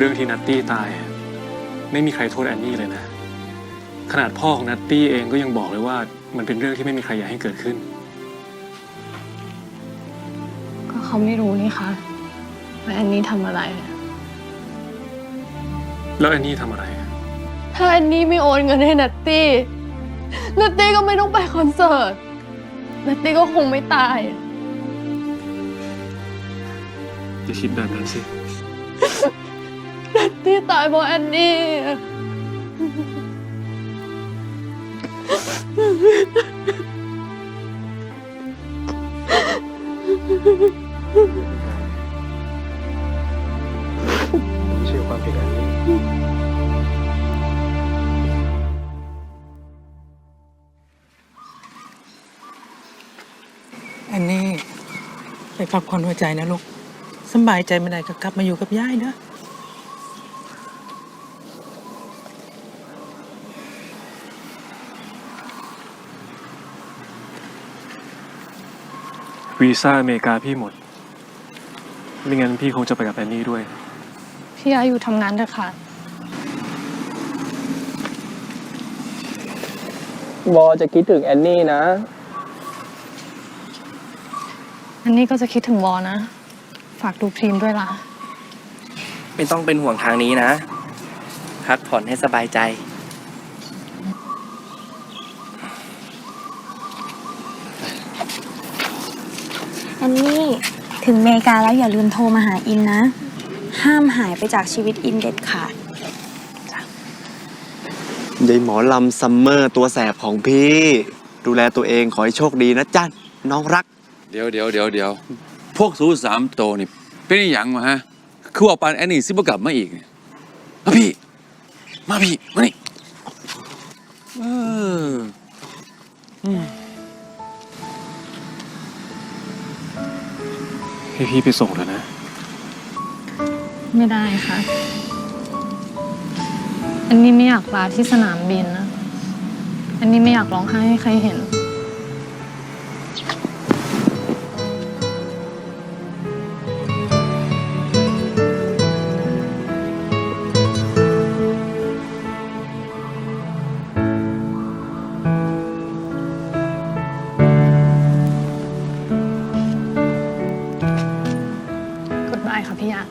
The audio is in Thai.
รื่องที่นัตตี้ตายอะไม่มีใครโทษแอนนี่เลยนะ ขนาดพ่อของนัตตี้เองก็ยังบอกเลยว่า มันเป็นเรื่องที่ไม่มีใครอยากให้เกิดขึ้น ก็เขาไม่รู้นี่คะว่าแอนนี่ทำอะไร แล้วแอนนี่ทำอะไร ถ้าแอนนี่ไม่โอนเงินให้นัตตี้ นัตตี้ก็ไม่ต้องไปคอนเสิร์ต นัตตี้ก็คงไม่ตาย จะคิดแบบนั้นสิ นัตตี้ตายเพราะแอนนี่ ไม่ใช่ความผิดแอนนี่อันนี้ไปพักผ่อนหัวใจนะลูกสำบายใจไม่ได้ก็กลับมาอยู่กับย่ายนะ วีซ่าอเมริกาพี่หมด ไม่งั้นพี่คงจะไปกับแอนนี่ด้วย พี่อาอยู่ทำงานเถอะค่ะวอจะคิดถึงแอนนี่นะแอนนี่ก็จะคิดถึงวอนะ ฝากดูพรีมด้วยล่ะ ไม่ต้องเป็นห่วงทางนี้นะ พักผ่อนให้สบายใจ อนนี่ถึงเมกาแล้วอย่าลืมโทรมาหาอินนะ ห้ามหายไปจากชีวิตอินเด็ดขาดยายหมอลำซัมเมอร์ตัวแสบของพี่ ดูแลตัวเองขอให้โชคดีนะจ๊ะน้องรัก เดี๋ยวเดี๋ยวเดี๋ยวเดี๋ยวพวกสูสามโตวนี่เป็นอหย่างมาฮะ คือว่าปานแอนนี่ซิบกลับมาอีกเนี่ยมาพี่ มาพี่ มานี่เออ ให้พี่ไปส่งเถอะนะ ไม่ได้ค่ะ อันนี้ไม่อยากลาที่สนามบินนะ อันนี้ไม่อยากร้องไห้ให้ใครเห็น ค่ะพี่ยะ